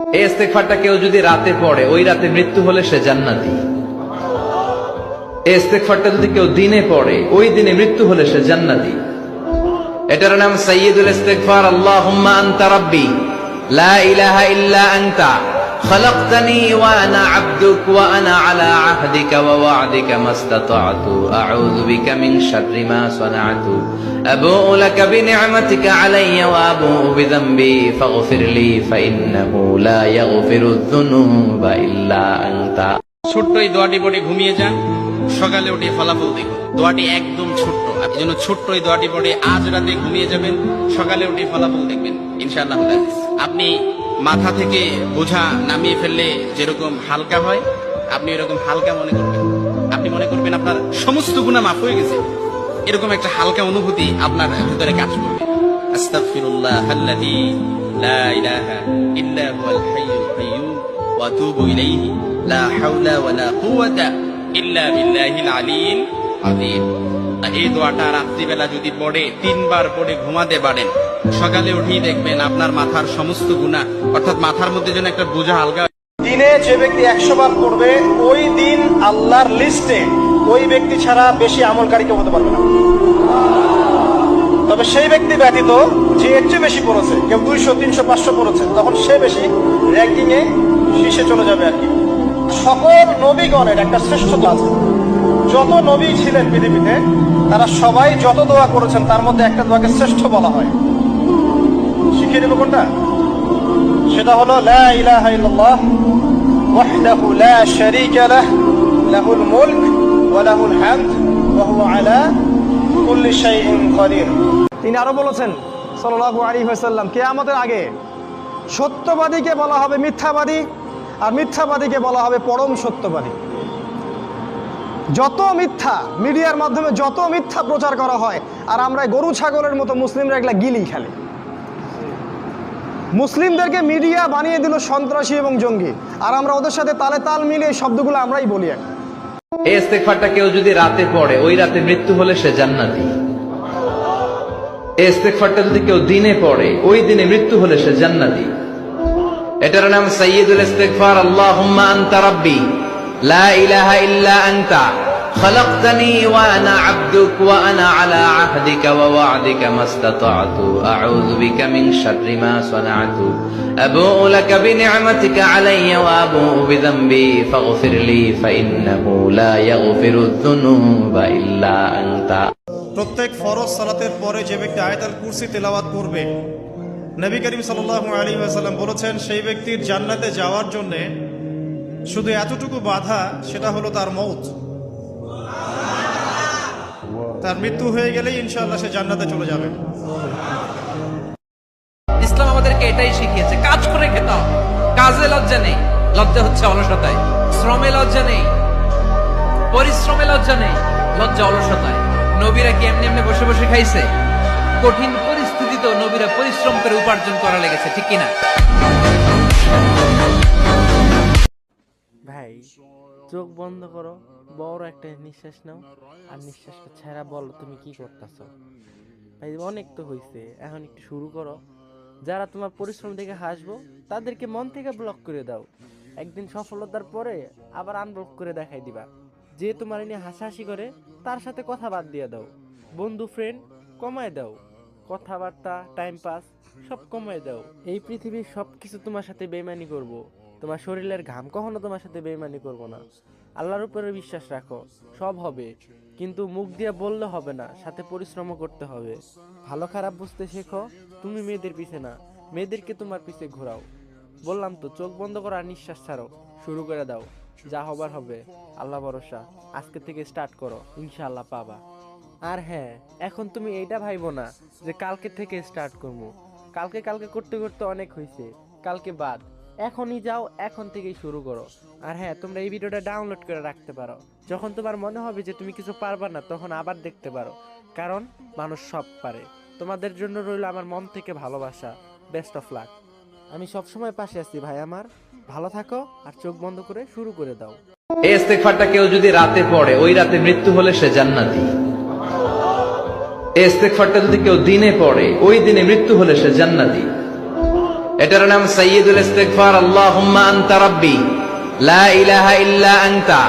এই ইস্তেকফারটা কেউ যদি রাতে পড়ে, ওই রাতে মৃত্যু হলে সে জান্নাতি। এই ইস্তেকফারটা যদি কেউ দিনে পড়ে, ওই দিনে মৃত্যু হলে সে জান্নাতি। এটার নাম সাইয়দুল ইস্তেকফার আল্লাহুম্মা আনতা রাব্বি। লা ইলাহা ইল্লা আনতা। خلقتني وانا عبدك وانا على عهدك ووعدك ما استطعت اعوذ بك من شر ما صنعت ابوء لك بنعمتك علي وابوء بذنبي فاغفر لي فانه لا يغفر الذنوب الا انت ছোট্ট এই দোয়াটি পড়ে ঘুমিয়ে যান সকালে উঠে ফলাফল দেখুন দোয়াটি একদম ছোট্ট এই জন্য ছোট্ট এই দোয়াটি পড়ে আজ রাতে ঘুমিয়ে যাবেন সকালে উঠে ফলাফল দেখবেন ইনশাআল্লাহ আপনি মাথা থেকে বোঝা নামিয়ে ফেললে যেরকম হালকা হয়, আপনি এরকম হালকা মনে করবেন। আপনি মনে করবেন আপনার সমস্ত গুণা মাফ হয়ে গেছে। এরকম একটা হালকা অনুভূতি আপনার ভিতরে কাজ করবে। আস্তাগফিরুল্লাহ আল্লাযী লা ইলাহা ইল্লা হুয়াল হাইয়ুল কাইয়্যুম ওয়া আতুবু ইলাইহি। লা হাওলা ওয়ালা কুওয়াতা ইল্লা বিল্লাহিল আলিয়্যিল আযীম। এই দোয়াটা রাত্রিবেলা যদি পড়ে, তিনবার পড়ে ঘুমাতে পারেন। সকালে উঠেই দেখবেন আপনার মাথার সমস্ত গুণা, অর্থাৎ মাথার মধ্যে যেন একটা বোঝা হালকা দিনে যে ব্যক্তি একশো বার পড়বে, ওই দিন আল্লাহর লিস্টে ওই ব্যক্তি ছাড়া বেশি আমলকারী কেউ হতে পারবে না। তবে সেই ব্যক্তি ব্যতীত যে এর চেয়ে বেশি পড়েছে, কেউ দুইশো, তিনশো, পাঁচশো পড়েছে, তখন সে বেশি র্যাঙ্কিং এ শীর্ষে চলে যাবে আর কি। সকল নবীগণের একটা শ্রেষ্ঠতা আছে। যত নবী ছিলেন পৃথিবীতে, তারা সবাই যত দোয়া করেছেন, তার মধ্যে একটা দোয়াকে শ্রেষ্ঠ বলা হয়। শিখিয়ে দেবো কোনটা? সেটা হলো, লা ইলাহা ইল্লাল্লাহ, ওয়াহদাহু লা শারীকা লাহ, লাহুল মুলক ওয়া লাহুল হামদ, ওয়া হুয়া আলা কুল্লি শাইইন তিনি আরও বলেছেন, সাল্লাল্লাহু আলাইহি ওয়াসাল্লাম, কিয়ামতের আগে সত্যবাদীকে বলা হবে মিথ্যাবাদী, আর মিথ্যাবাদীকে বলা হবে পরম সত্যবাদী। যত মিথ্যা মিডিয়ার মাধ্যমে যত মিথ্যা প্রচার করা হয়, আর আমরা গরু ছাগলের মতো মুসলিমরা এগুলা গিলি খেলে। মুসলিমদেরকে মিডিয়া বানিয়ে দিল সন্ত্রাসী এবং জঙ্গি, আর আমরা ওদের সাথে তালে তাল মিলিয়ে শব্দগুলো আমরাই বলি এই ইস্তেগফারটা কেউ যদি রাতে পড়ে, ওই রাতে মৃত্যু হলে সে জান্নাতি। এই ইস্তেগফারটা যদি কেউ দিনে পড়ে, ওই দিনে মৃত্যু হলে সে জান্নাতি। এটার নাম সাইয়্যিদুল ইস্তেগফার। আল্লাহুম্মা আনতা রাব্বি। লা ইলাহা ইল্লা আনতা। خلقتني وانا عبدك وانا على عهدك ووعدك ما استطعت اعوذ بك من شر ما صنعت ابوء لك بنعمتك علي وابوء بذنبي فاغفر لي فانه لا يغفر الذنوب الا انت প্রত্যেক ফরজ সালাতের পরে যে ব্যক্তি আয়াতাল কুরসি তেলাওয়াত করবে নবী করিম সাল্লাল্লাহু আলাইহি ওয়াসাল্লাম বলেছেন সেই ব্যক্তির জান্নাতে যাওয়ার জন্য শুধু এতটুকু বাধা সেটা হলো তার মৌত তার মৃত্যু হয়ে গেলেই ইনশাআল্লাহ সে জান্নাতে চলে যাবে। ইসলাম আমাদেরকে এটাই শিখিয়েছে কাজ করে খেতে হবে। কাজে লজ্জা নেই লজ্জা হচ্ছে অলসতায়। শ্রমে লজ্জা নেই পরিশ্রমে লজ্জা নেই লজ্জা অলসতায়। নবীরা কি এমনি এমনি বসে বসে খাইছে? কঠিন পরিস্থিতিতেও নবীরা পরিশ্রম করে উপার্জন করা লেগেছে ঠিক কিনা? ভাই চোখ বন্ধ করো। বড় একটা নিঃশ্বাস নাও, আর নিঃশ্বাসটা ছেড়া বলো, তুমি কি করতেছ? ভাই, অনেক তো হয়েছে এখন একটু শুরু করো। যারা তোমার পরিশ্রম থেকে হাসবো, তাদেরকে মন থেকে ব্লক করে দাও। একদিন সফলতার পরে আবার আনব্লক করে দেখাই দিবা। যে তোমার নিয়ে হাসাহাসি করে, তার সাথে কথা বাদ দিয়ে দাও। বন্ধু ফ্রেন্ড কমায় দাও। কথাবার্তা টাইম পাস সব কমায় দাও। এই পৃথিবীর সব কিছু তোমার সাথে বেমানি করব। তোমার শরীরের ঘাম কখনো তোমার সাথে বেমানি করব না। আল্লাহর উপরে বিশ্বাস রাখো, সব হবে। কিন্তু মুখ দিয়ে বললে হবে না, সাথে পরিশ্রমও করতে হবে। ভালো খারাপ বুঝতে শেখো, তুমি মেয়েদের পিছে না, মেয়েদেরকে তোমার পিছে ঘোরাও। বললাম তো, চোখ বন্ধ করো নিঃশ্বাস ছাড়ো, শুরু করে দাও। যা হবার হবে, আল্লাহ ভরসা, আজকে থেকে স্টার্ট করো, ইনশাআল্লাহ পাবা। আর হ্যাঁ এখন তুমি এইটা ভাইবো না যে কালকে থেকে স্টার্ট করব। কালকে কালকে করতে করতে অনেক হয়েছে কালকে বাদ। এখনই যাও, এখন থেকেই শুরু করো। আর হ্যাঁ তোমরা এই ভিডিওটা ডাউনলোড করে রাখতে পারো। যখন তোমার মনে হবে যে তুমি কিছু পারবা না, তখন আবার দেখতে পারো। কারণ মানুষ সব পারে। তোমাদের জন্য রইল আমার মন থেকে ভালোবাসা। বেস্ট অফ লাক আমি সবসময় পাশে আছি ভাই আমার। ভালো থাকো আর চোখ বন্ধ করে শুরু করে দাও। এই ইস্তেগফারটা কেউ যদি রাতে পড়ে, ওই রাতে মৃত্যু হলে সে জান্নাতি। এই ইস্তেগফারটা যদি কেউ দিনে পড়ে, ওই দিনে মৃত্যু হলে সে জান্নাতি। এটার নাম সাইয়্যিদুল ইস্তিগফার আল্লাহুম্মা আনতা রাব্বি লা ইলাহা ইল্লা আনতা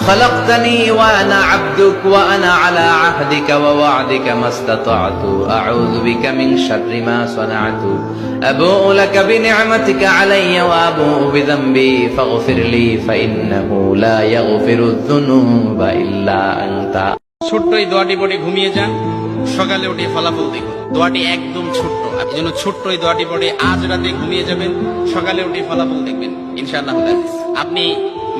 خلقتني وانا عبدك وانا على عهدك ووعدك ما استطعت اعوذ بك من شر ما صنعت ابوء لك بنعمتك علي وابوء بذنبي فاغفر لي فانه لا يغفر الذنوب الا انت ছোট্ট এই দোয়াটি পড়ে ঘুমিয়ে যান সকালে উঠে ফলাফল দেখুন। দোয়াটি একদম ছোট্ট। আপনি যেন ছোট্ট এই দোয়াটি পড়ে আজ রাতে ঘুমিয়ে যাবেন, সকালে উঠে ফলাফল দেখবেন। ইনশাআল্লাহ। আপনি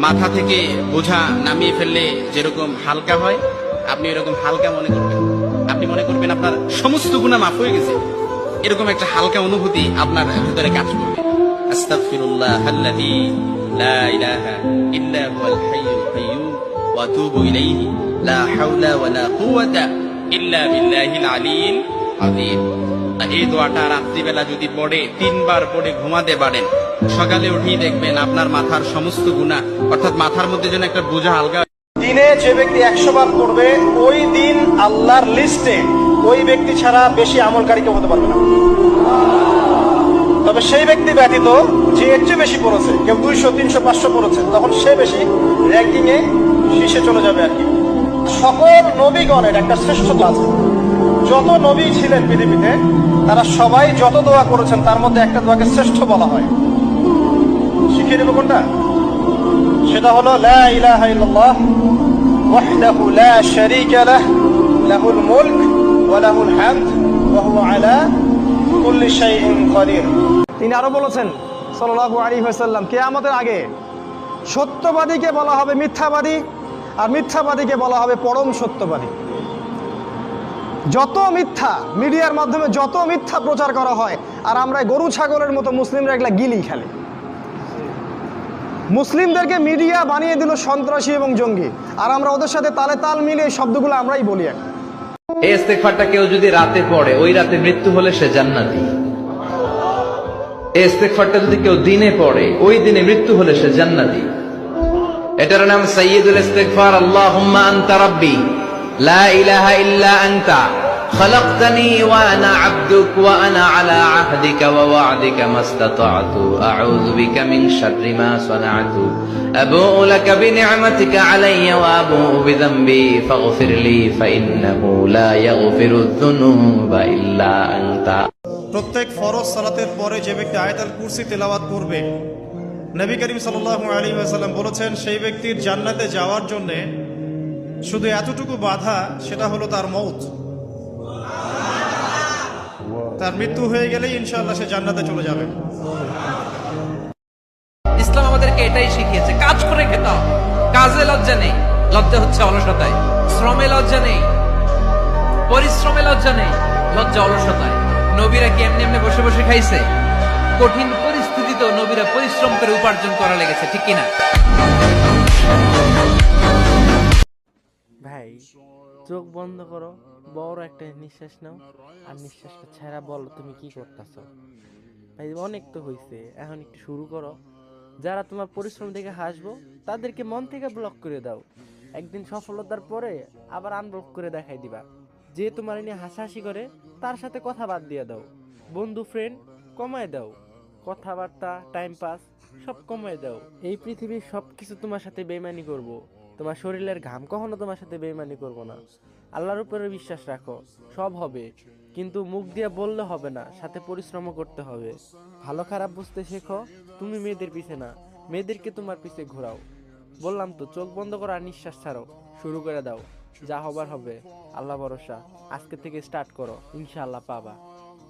মাথা থেকে বোঝা নামিয়ে ফেললে যেরকম হালকা হয়, আপনি এরকম হালকা মনে করবেন। আপনি মনে করবেন আপনার সমস্ত গুণা মাফ হয়ে গেছে। এরকম একটা হালকা অনুভূতি আপনার ভিতরে কাজ করবে। আস্তাগফিরুল্লাহ আল্লাযী লা ইলাহা ইল্লা হুয়াল হাইয়ুল কাইয়্যুম ওয়া আতুবু ইলাইহি, লা হাওলা ওয়ালা কুওয়াতা এই দোয়াটা রাত্রিবেলা যদি পড়ে, তিনবার পড়ে ঘুমাতে পারেন। সকালে উঠেই দেখবেন আপনার মাথার সমস্ত গুণা অর্থাৎ মাথার মধ্যে যেন একটা বোঝা দিনে যে ব্যক্তি একশো বার পড়বে, ওই দিন আল্লাহর লিস্টে ওই ব্যক্তি ছাড়া বেশি আমলকারী কেউ হতে পারবে না। তবে সেই ব্যক্তি ব্যতীত যে এর চেয়ে বেশি পড়েছে, কেউ দুইশো, তিনশো, পাঁচশো পড়েছে, তখন সে বেশি র্যাঙ্কিং এ শীর্ষে চলে যাবে আর কি। সকল নবীগণের একটা শ্রেষ্ঠতা আছে যত নবী ছিলেন পৃথিবীতে, তারা সবাই যত দোয়া করেছেন, তার মধ্যে একটা দোয়াকে শ্রেষ্ঠ বলা হয়। শিখিয়ে দেবো কোনটা? সেটা হলো, লা ইলাহা ইল্লাল্লাহ, ওয়াহদাহু লা শারীকা লাহ, লাহুল মুলক ওয়া লাহুল হামদ, ওয়া হুয়া আলা কুল্লি শাইইন কাদির। তিনি আরও বলেছেন, সাল্লাল্লাহু আলাইহি ওয়াসাল্লাম, কিয়ামতের আগে সত্যবাদীকে বলা হবে মিথ্যাবাদী আর মিথ্যাবাদীকে বলা হবে পরম সত্যবাদী। যত মিথ্যা মিডিয়ার মাধ্যমে যত মিথ্যা প্রচার করা হয়, আর আমরা গরু ছাগলের মতো মুসলিমরা এগুলা গিলি খেলে। মুসলিমদেরকে মিডিয়া বানিয়ে দিল সন্ত্রাসী এবং জঙ্গি। আর আমরা ওদের সাথে তালে তাল মিলিয়ে শব্দগুলো আমরাই বলি এখন। এই ইস্তেগফারটা কেউ যদি রাতে পড়ে, ওই রাতে মৃত্যু হলে সে জান্নাতি। এই ইস্তেগফারটা যদি কেউ দিনে পড়ে, ওই দিনে মৃত্যু হলে সে জান্নাতি। এটার নাম সাইয়্যিদুল ইস্তিগফার আল্লাহুম্মা আনতা রাব্বি লা ইলাহা ইল্লা আনতা خلقتني وانا عبدك وانا على عهدك ووعدك ما استطعت اعوذ بك من شر ما صنعت ابوء لك بنعمتك علي وابوء بذنبي فاغفر لي فانه لا يغفر الذنوب الا انت প্রত্যেক ফরজ সালাতের পরে যে ব্যক্তি আয়াতাল কুরসি তেলাওয়াত করবে নবী করিম সাল্লাল্লাহু আলাইহি ওয়াসাল্লাম বলেছেন, সেই ব্যক্তির জান্নাতে যাওয়ার জন্য শুধু এতটুকু বাধা, সেটা হলো তার মৌত তার মৃত্যু হয়ে গেলেই ইনশাআল্লাহ সে জান্নাতে চলে যাবে। ইসলাম আমাদেরকে এটাই শিখিয়েছে, কাজ করে খেতে কাজে লজ্জা নেই, লজ্জা হচ্ছে অলসতায়। শ্রমে লজ্জা নেই, পরিশ্রমে লজ্জা নেই, লজ্জা অলসতায়। নবীরা কি এমনি এমনি বসে বসে খাইছে? কঠিন পরিস্থিতিতেও নবীরা পরিশ্রম করে উপার্জন করা লেগেছে, ঠিক কিনা? ভাই, চোখ বন্ধ করো, বড় একটা নিঃশ্বাস নাও, আর নিঃশ্বাসটা ছাড়া বলো, তুমি কি করতেছো? ভাই, অনেক তো হয়েছে এখন একটু শুরু করো। যারা তোমার পরিশ্রম থেকে হাসবো, তাদেরকে মন থেকে ব্লক করে দাও। একদিন সফলতার পরে আবার আনব্লক করে দেখাই দিবা। যে তোমার নিয়ে হাসাহাসি করে, তার সাথে কথা বাদ দিয়ে দাও। বন্ধু ফ্রেন্ড কমায় দাও। কথাবার্তা টাইম পাস সব কমায় দাও। এই পৃথিবীর সব কিছু তোমার সাথে বেমানি করব। তোমার শরীরের ঘাম কখনো তোমার সাথে বেমানি করব না। আল্লাহর উপরে বিশ্বাস রাখো, সব হবে। কিন্তু মুখ দিয়ে বললে হবে না, সাথে পরিশ্রমও করতে হবে। ভালো খারাপ বুঝতে শেখো, তুমি মেয়েদের পিছে না। মেয়েদেরকে তোমার পিছে ঘোরাও। বললাম তো, চোখ বন্ধ করো আর নিঃশ্বাস ছাড়ো। শুরু করে দাও। যা হবার হবে। আল্লাহ ভরসা। আজকে থেকে স্টার্ট করো। ইনশাআল্লাহ পাবা।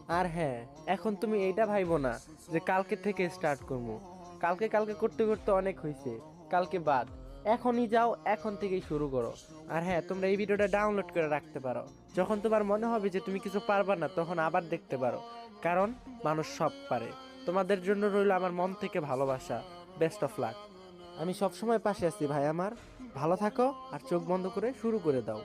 আর হ্যাঁ এখন তুমি এইটা ভাইবো না যে কালকে থেকে স্টার্ট করব কালকে কালকে করতে করতে অনেক হয়েছে কালকে বাদ। এখনই যাও, এখন থেকেই শুরু করো। আর হ্যাঁ তোমরা এই ভিডিওটা ডাউনলোড করে রাখতে পারো। যখন তোমার মনে হবে যে তুমি কিছু পারবা না, তখন আবার দেখতে পারো। কারণ মানুষ সব পারে। তোমাদের জন্য রইল আমার মন থেকে ভালোবাসা। বেস্ট অফ লাক আমি সবসময় পাশে আছি ভাই আমার। ভালো থাকো আর চোখ বন্ধ করে শুরু করে দাও।